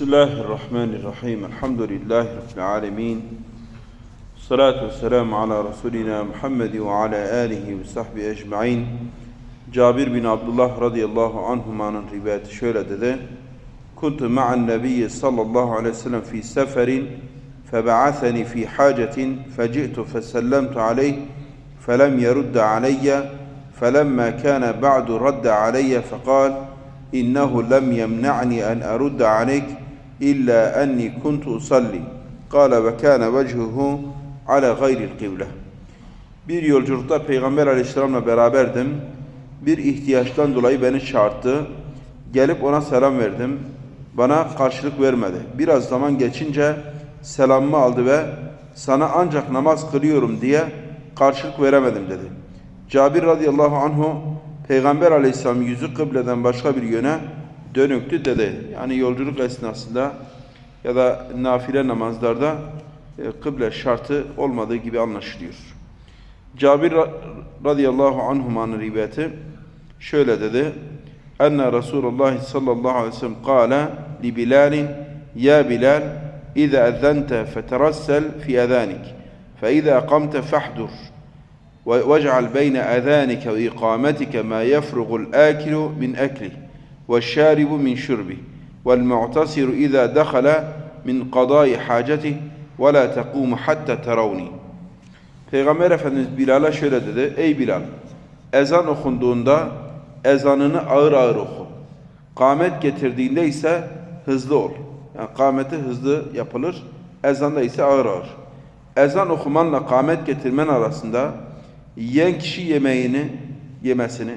بسم الله الرحمن الرحيم. الحمد لله رب العالمين. الصلاة والسلام على رسولنا محمد وعلى آله وصحبه أجمعين. Cabir bin Abdullah radıyallahu anhumanın rivayeti şöyle dedi. Kuntu ma'an nebiyyi sallallahu aleyhi ve sellem fi seferin فبعثني في حاجة فجئت فسلمت عليه فلم يرد علي. فلما كان بعد رد علي فقال إنه لم يمنعني أن أرد عليك. إلا أني كنت أصلي قال وكان وجهه على غير القبلة Bir yolculukta Peygamber Aleyhisselam'la beraberdim. Bir ihtiyaçtan dolayı beni çağırdı. Gelip ona selam verdim. Bana karşılık vermedi. Biraz zaman geçince selamımı aldı ve sana ancak namaz kılıyorum diye karşılık veremedim dedi. Cabir radıyallahu anhu Peygamber aleyhisselam yüzü kıbleden başka bir yöne dönüktü dedi. Yani yolculuk esnasında ya da nafile namazlarda e, kıble şartı olmadığı gibi anlaşılıyor. Cabir ra- radıyallahu anhumanın rivayeti şöyle dedi. Enne Resulullah sallallahu aleyhi ve sellem kâle li Bilalin Ya Bilal İza ezzente feterassel fi ezanik فإذا قمت فاحذر واجعل بين أذانك وإقامتك ما يفرغ الآكل من أكله والشارب من شربه والمعتصر إذا دخل من قضاء حاجته ولا تقوم حتى تروني Peygamber Efendimiz Bilal'a şöyle dedi. Ey Bilal! Ezan okunduğunda ezanını ağır ağır oku. Kâmet getirdiğinde ise hızlı ol. Yani kâmeti hızlı yapılır. Ezanda ise ağır ağır. Ezan okumanla kâmet getirmen arasında yiyen kişi yemeğini yemesini,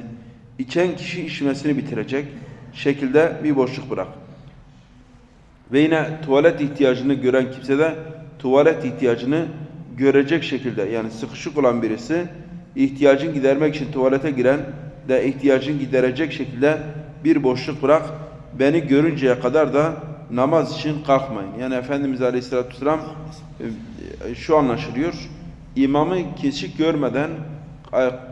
içen kişi içmesini bitirecek şekilde bir boşluk bırak. Ve yine tuvalet ihtiyacını gören kimse de tuvalet ihtiyacını görecek şekilde yani sıkışık olan birisi ihtiyacını gidermek için tuvalete giren de ihtiyacını giderecek şekilde bir boşluk bırak. Beni görünceye kadar da namaz için kalkmayın. Yani Efendimiz Aleyhisselatü Vesselam e, şu anlaşılıyor. İmamı kesik görmeden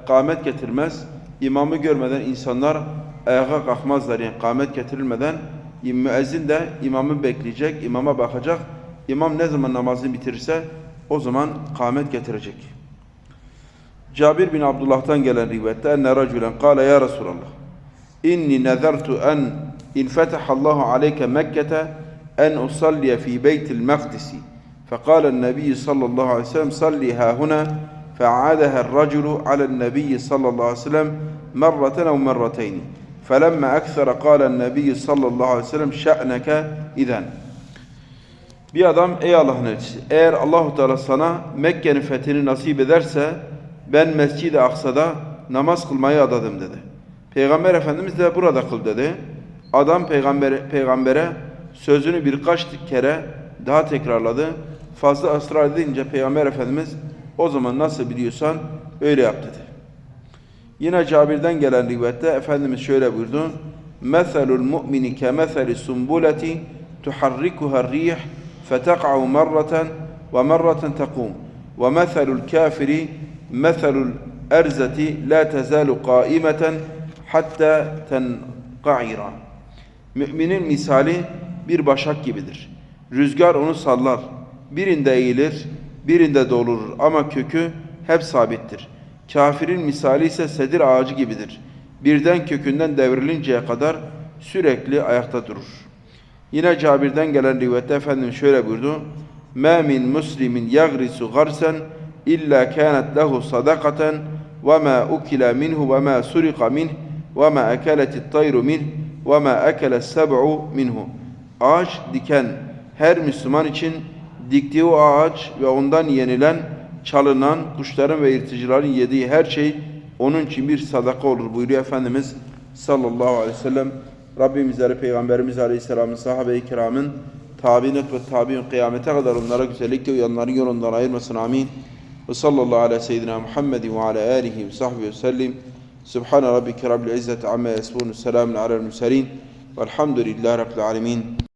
kâmet getirmez. İmamı görmeden insanlar ayağa kalkmazlar. Yani kâmet getirilmeden müezzin de imamı bekleyecek, imama bakacak. İmam ne zaman namazını bitirirse o zaman kâmet getirecek. Cabir bin Abdullah'tan gelen rivayette enne raculen kâle ya Resulallah inni nezertu en in fetahallahu aleyke Mekke'te en usalliye fi beytil mekdisi فقال النبي صلى الله عليه وسلم صلي ها هنا فعادها الرجل على النبي صلى الله عليه وسلم مرة أو مرتين فلما أكثر قال النبي صلى الله عليه وسلم شأنك إذن Bir adam ey Allah'ın elçisi eğer Allahu Teala sana Mekke'nin fethini nasip ederse ben Mescid-i Aksa'da namaz kılmayı adadım dedi. Peygamber Efendimiz de burada kıl dedi. Adam peygambere, peygambere sözünü birkaç kere daha tekrarladı. Fazla ısrar edince Peygamber Efendimiz o zaman nasıl biliyorsan öyle yap dedi. Yine Cabir'den gelen rivayette Efendimiz şöyle buyurdu. Kemeseli sumbuleti tuharrikuha rih fetek'u merraten ve merraten tekum. Ve meselul kafiri meselul erzeti la tezalu qaimeten hatta tenqa'ira. Müminin misali bir başak gibidir. Rüzgar onu sallar. Birinde eğilir, birinde dolurur ama kökü hep sabittir. Kafirin misali ise sedir ağacı gibidir. Birden kökünden devrilinceye kadar sürekli ayakta durur. Yine Cabir'den gelen rivayette Efendimiz şöyle buyurdu. مَا مِنْ مُسْلِمٍ يَغْرِسُ غَرْسًا إِلَّا كَانَتْ لَهُ صَدَقَةً وَمَا أُكِلَ مِنْهُ وَمَا سُرِقَ مِنْهُ وَمَا أَكَلَتِ الطَّيْرُ مِنْهُ وَمَا أَكَلَ السَّبْعُ مِنْهُ Ağaç diken her Müslüman için diktiği o ağaç ve ondan yenilen, çalınan, kuşların ve irticilerin yediği her şey onun için bir sadaka olur buyuruyor Efendimiz sallallahu aleyhi ve sellem. Rabbimizlere, Peygamberimiz aleyhisselamın, sahabe-i kiramın, tabinet ve tabi'in kıyamete kadar onlara güzellikle uyanların yolundan ayırmasın. Amin. Ve sallallahu ala seyyidina Muhammedin ve ala alihi ve sahbihi ve sellim. Subhane rabbike rabbil izzeti amma yasifun. Selamun alel murselin. Velhamdülillahi rabbil alemin.